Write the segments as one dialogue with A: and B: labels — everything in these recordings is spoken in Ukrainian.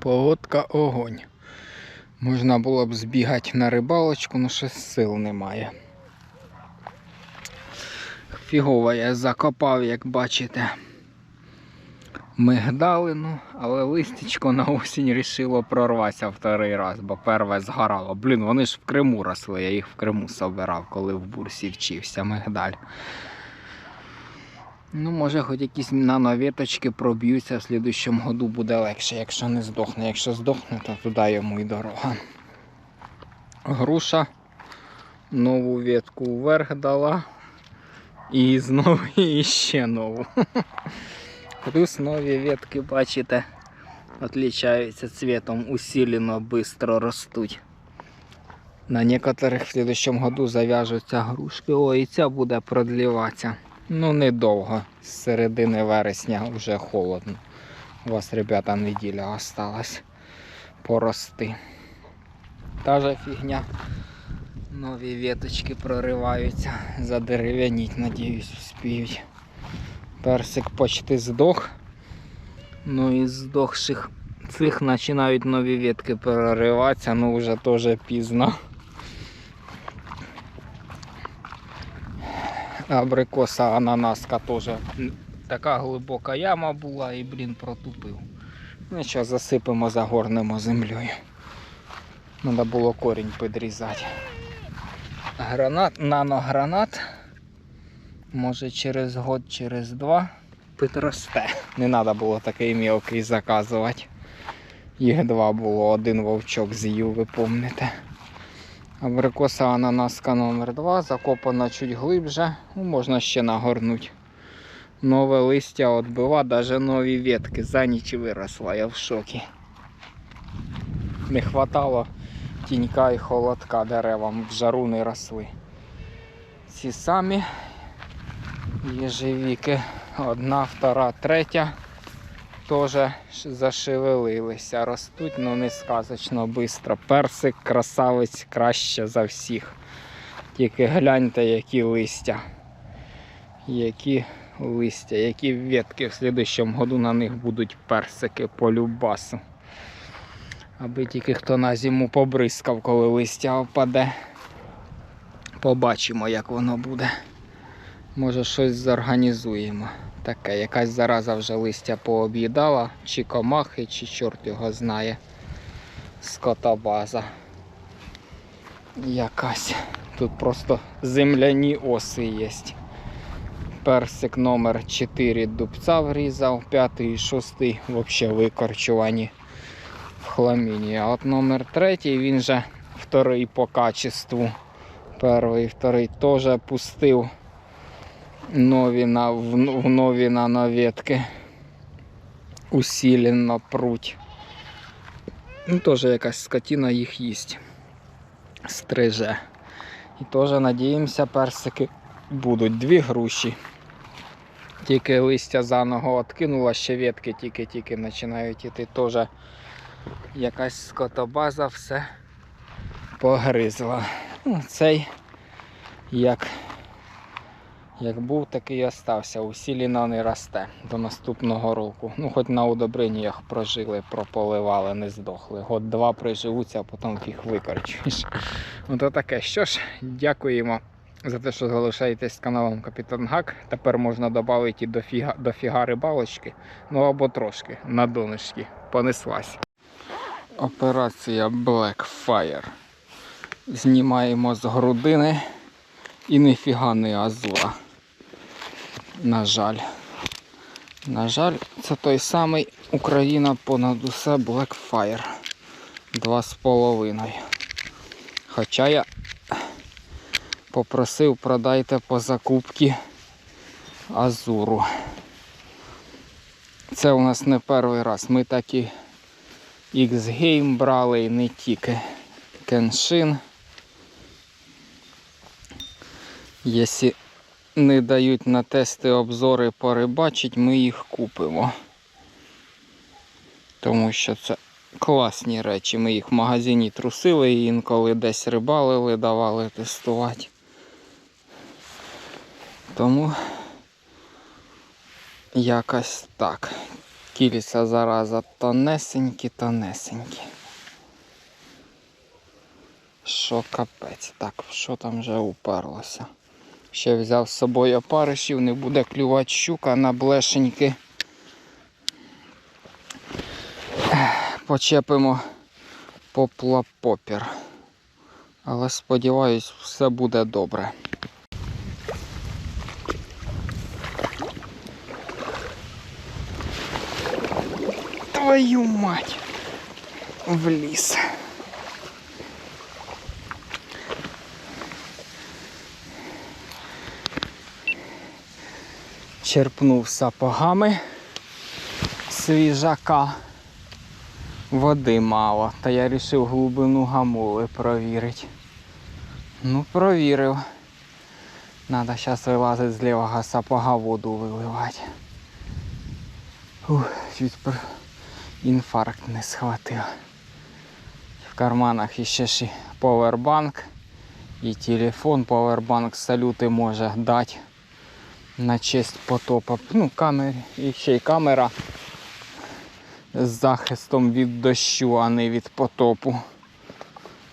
A: Погодка огонь. Можна було б збігати на рибалочку, але ще сил немає. Фігово я закопав, як бачите, мигдалину, але листечко на осінь рішило прорватися вторий раз, бо перве згорало. Блін, вони ж в Криму росли, я їх в Криму собирав, коли в бурсі вчився мигдаль. Ну, може, хоч якісь нановіточки проб'ються в слідущому году буде легше, якщо не здохне. Якщо здохне, то туди йому і дорога. Груша нову ветку вверх дала. І знову і ще нову. Плюс нові ветки, бачите, відрізняються цветом, усилено швидко ростуть. На некоторих в следующем году зав'яжуться грушки. О, і ця буде продліватися. Ну, недовго. З середини вересня вже холодно. У вас, ребята, неділя осталась порости. Та же фігня. Нові веточки прориваються. Задерев'яніть, надіюсь, вспіють. Персик почти здох. Ну і здохших цих починають нові ветки прориватися, ну вже теж пізно. Абрикоса ананаска теж така глибока яма була і, блін, протупив. Ну що, засипемо, загорнемо землею. Треба було корінь підрізати. Гранат, наногранат. Може через год, через два підросте. Не треба було такий мілкий заказувати. Їх два було, один вовчок з'їв, ви помните. Абрикоса ананаска номер 2 закопана чуть глибше, ну, можна ще нагорнути. Нове листя відбива, навіть нові ветки за ніч виросла, я в шокі. Не хватало тінька і холодка деревам, в жару не росли. Ці самі єжевіки, одна, втора, третя теж зашевелилися, ростуть, ну не сказочно швидко. Персик, красавець краще за всіх. Тільки гляньте, які листя. Які листя, які ветки в слідущому году на них будуть персики по любасу. Аби тільки хто на зиму побризкав, коли листя впаде. Побачимо, як воно буде. Може щось зорганізуємо. Таке, якась зараза вже листя пооб'їдала, чи комахи, чи чорт його знає. Скотобаза. Якась. Тут просто земляні оси є. Персик номер 4 дубця врізав, п'ятий і шостий взагалі викорчувані в хламіні. А от номер третій, він же вторий по качеству. Перший, вторий теж пустив нові на, в, нові нановетки. Усиленно пруть. Ну, теж якась скотина їх їсть. Стриже. І теж надіємося, персики будуть дві груші. Тільки листя заново откинула, ще ветки тільки-тільки починають іти. Теж якась скотобаза все погризла. Ну, цей як як був, так і остався. Усіліна не росте до наступного року. Ну, хоч на удобреннях прожили, прополивали, не здохли. Год-два приживуться, а потім їх викорчуєш. Ну то таке. Що ж, дякуємо за те, що залишаєтесь з каналом Капітан Гак. Тепер можна додати до фіга, до фіга рибалочки, ну або трошки на донышки. Понеслась. Операція Blackfire. Знімаємо з грудини і ніфіга не азура. На жаль. На жаль, це той самий Україна понад усе Blackfire. Два з половиною. Хоча я попросив продайте по закупці Азуру. Це у нас не перший раз. Ми такі X-Game брали і не тільки Кеншин. Якщо не дають на тести обзори порибачить, ми їх купимо. Тому що це класні речі. Ми їх в магазині трусили і інколи десь рибалили, давали тестувати. Тому якось так. Кільця зараза тонесенькі, тонесенькі. Що капець? Так, що там вже уперлося? Ще взяв з собою опаришів, не буде клювати щука на блешеньки. Почепимо поплапопір. Але сподіваюсь, все буде добре. Твою мать! В ліс. Черпнув сапогами свіжака. Води мало, та я вирішив глибину гамули провірити. Ну, провірив. Надо зараз вилазити з лівого сапога воду виливати. Ух, чуть інфаркт не схватив. В карманах іще ж і повербанк і телефон. Повербанк салюти може дати на честь потопа. Ну, камери, і ще й камера з захистом від дощу, а не від потопу.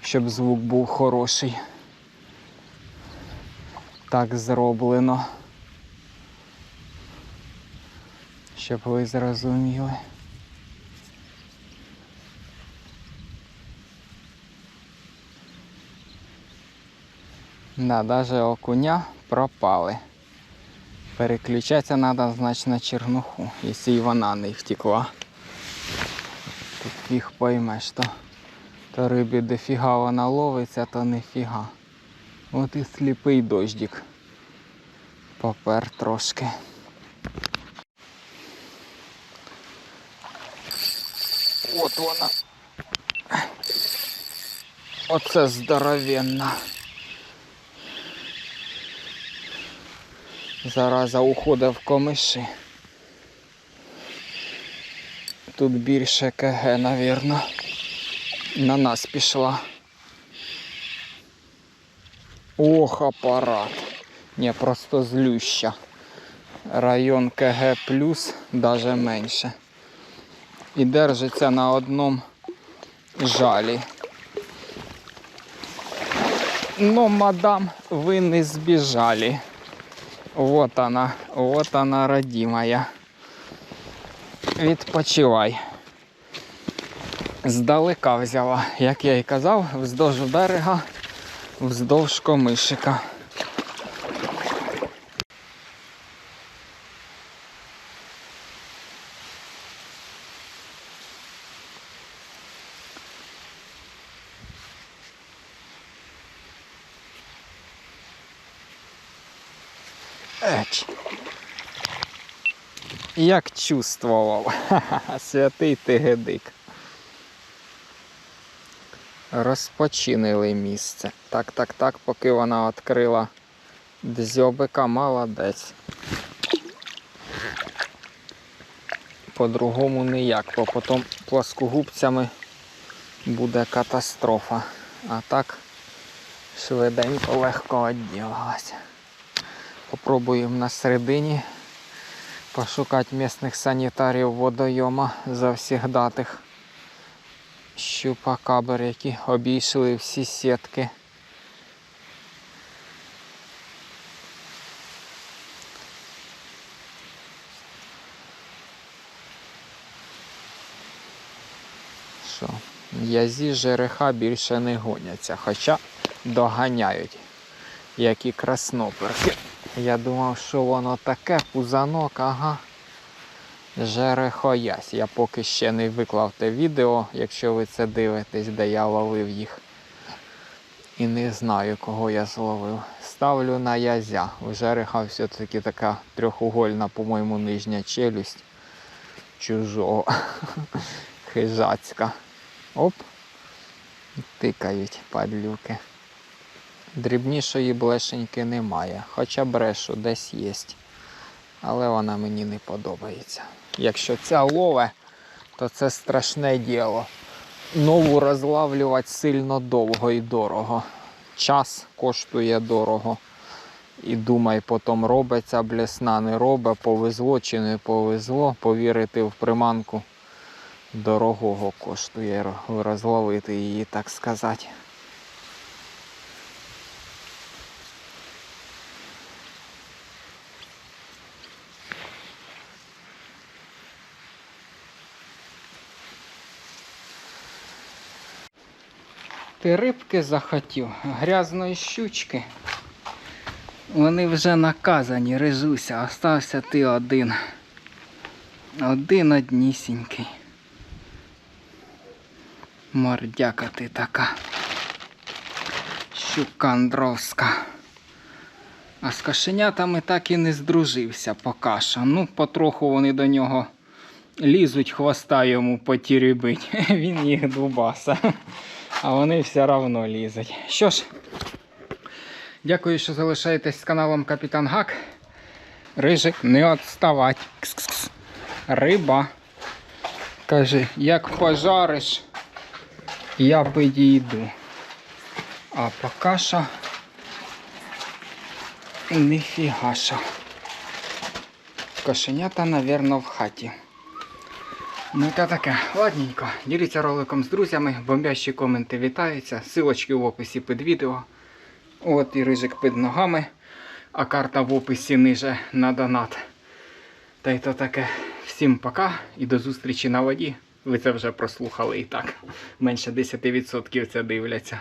A: Щоб звук був хороший. Так зроблено. Щоб ви зрозуміли. Да, даже окуня пропали. Переключатися треба, значить, на чернуху, якщо і вона не втекла. Тут фіг поймеш, то, то рибі дофіга вона ловиться, то не фіга. От і сліпий дождик. Попер трошки. От вона. Оце здоровенна. Зараза уходить в комиші. Тут більше КГ, навірно. На нас пішла. Ох, апарат. Не, просто злюща. Район КГ плюс, даже менше. І держиться на одному жалі. Но, мадам, ви не збіжали. Вот она, вот она, родимая. Відпочивай. Здалека взяла, як я і казав, вздовж берега, вздовж комишика. Еч. Як чувствував. Святий ти гедик. Розпочинили місце. Так, так, так, поки вона відкрила дзьобика, молодець. По-другому ніяк, бо потім плоскогубцями буде катастрофа. А так швиденько легко відділилася. Попробуємо на середині пошукати місних санітарів водойома завсігдатих щупакабр, які обійшли всі сітки. Що, язі жереха більше не гоняться, хоча доганяють, як і красноперки. Я думав, що воно таке пузанок, ага. Жерехоясь. Я поки ще не виклав те відео, якщо ви це дивитесь, де я ловив їх. І не знаю, кого я зловив. Ставлю на язя. У жереха все-таки така трьохугольна, по-моєму, нижня челюсть чужого. Хижацька. Оп. Тикають падлюки. Дрібнішої блешеньки немає, хоча брешу десь є. Але вона мені не подобається. Якщо ця лове, то це страшне діло. Нову розлавлювати сильно довго і дорого. Час коштує дорого. і думай, потім робиться блесна, не робить, повезло чи не повезло. Повірити в приманку дорогого коштує розловити її, так сказати. Ти рибки захотів, грязної щучки. Вони вже наказані, режуся, остався ти один. Один однісінький. Мордяка ти така. Щукандровська. А з кошенятами так і не здружився поки що. Ну, потроху вони до нього лізуть, хвоста йому потірібить. Він їх дубаса. А вони все одно лізуть. Що ж, дякую, що залишаєтесь з каналом Капітан Гак. Рижик, не відставать. Кс-кс-кс. Риба. Каже, як пожариш, я підійду. А ніфіга що. Кошенята, напевно, в хаті. Ну та таке, ладненько. Діліться роликом з друзями, бомбящі коменти вітаються, силочки в описі під відео. От і рижик під ногами, а карта в описі ниже на донат. Та й то таке. Всім пока і до зустрічі на воді. Ви це вже прослухали і так. Менше 10% це дивляться.